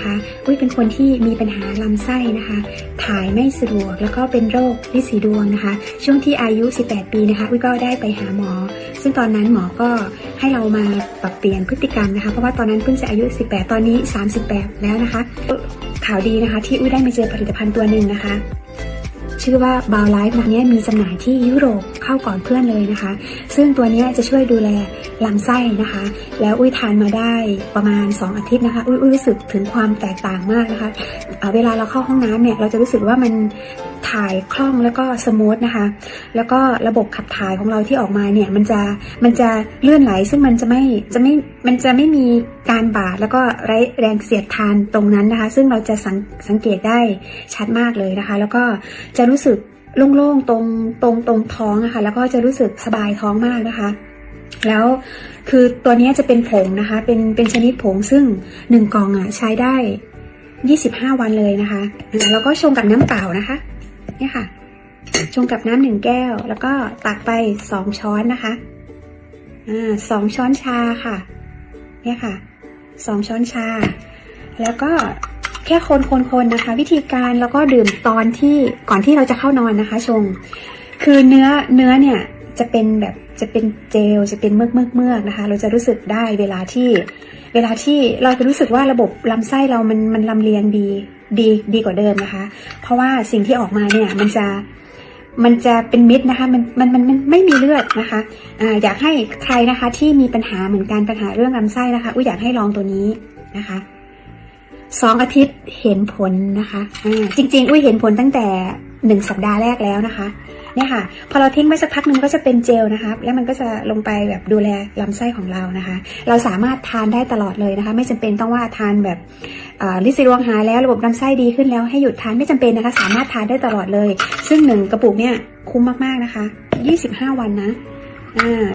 นะคะอุ้ยเป็นคนที่มีปัญหาลำไส้นะคะ ถ่ายไม่สะดวกแล้วก็เป็นโรคลิสีดวงนะคะ ช่วงที่อายุ 18 ปีนะคะอุ้ยก็ได้ไปหาหมอ ซึ่งตอนนั้นหมอก็ให้เรามาปรับเปลี่ยนพฤติกรรมนะคะ เพราะว่าตอนนั้นเพิ่งจะอายุ 18 ตอนนี้ 38 แล้วนะคะ ข่าวดีนะคะ ที่อุ้ยได้มาเจอผลิตภัณฑ์ตัวหนึ่งนะคะ ชื่อว่าบาวไลฟ์ตัวนี้มีจำหน่ายที่ยุโรปเข้าก่อนเพื่อนเลยนะคะ ซึ่งตัวนี้จะช่วยดูแลลำไส้นะคะ แล้วอุ้ยทานมาได้ประมาณ 2 อาทิตย์นะคะ อุ้ยอุ้ยรู้สึกถึงความแตกต่างมากนะคะเเวลาเราเข้าห้องน้ำเนี่ยเราจะรู้สึกว่ามันถ่ายคล่องแล้วก็สมูทนะคะ แล้วก็ระบบขับถ่ายของเราที่ออกมาเนี่ยมันจะมันจะเลื่อนไหล ซึ่งมันจะไม่จะไม่มันจะไม่มีการบาดแล้วก็ไรแรงเสียดทานตรงนั้นนะคะ ซึ่งเราจะสังสังเกตได้ชัดมากเลยนะคะ แล้วก็จะรู้สึกโล่งๆตรงตรงตรงท้องอะคะแล้วก็จะรู้สึกสบายท้องมากนะคะ แล้วคือตัวนี้จะเป็นผงนะคะ เป็นเป็นชนิดผงซึ่งหนึ่งกล่องอะใช้ได้ 25 วันเลยนะคะ แล้วก็ชงกับน้ำเปล่านะคะเนี่ยค่ะ ชงกับน้ำหนึ่งแก้ว แล้วก็ตักไปสองช้อนนะคะอ่าสองช้อนชาค่ะ เนี่ยค่ะสองช้อนชา แล้วก็ แค่คนคนคนนะคะ วิธีการแล้วก็ดื่มตอนที่ก่อนที่เราจะเข้านอนนะคะ ชง คือเนื้อเนื้อเนี่ยจะเป็นแบบจะเป็นเจลจะเป็นเมือกเมือกเมือกนะคะ เราจะรู้สึกได้เวลาที่ เวลาที่เราจะรู้สึกว่าระบบลำไส้เรามันมันลำเลียงดีดีดีกว่าเดิมนะคะ เพราะว่าสิ่งที่ออกมาเนี่ยมันจะมันจะเป็นมิตรนะคะมันมันมันมันไม่มีเลือดนะคะอ่าอยากให้ใครนะคะที่มีปัญหาเหมือนกันปัญหาเรื่องลำไส้นะคะอุ้ยอยากให้ลองตัวนี้นะคะ สองอาทิตย์เห็นผลนะคะอ่าจริง ๆ อุ้ยเห็นผลตั้งแต่หนึ่งสัปดาห์แรกแล้วนะคะเนี่ยค่ะ พอเราทิ้งไว้สักพักหนึ่งก็จะเป็นเจลนะคะ แล้วมันก็จะลงไปแบบดูแลลำไส้ของเรานะคะ เราสามารถทานได้ตลอดเลยนะคะ ไม่จำเป็นต้องว่าทานแบบอ่าลินซีดวงหายแล้วระบบลำไส้ดีขึ้นแล้วให้หยุดทานไม่จำเป็นนะคะ สามารถทานได้ตลอดเลย ซึ่งหนึ่งกระปุกเนี่ยคุ้มมากๆนะคะ 25 วันนะอ่า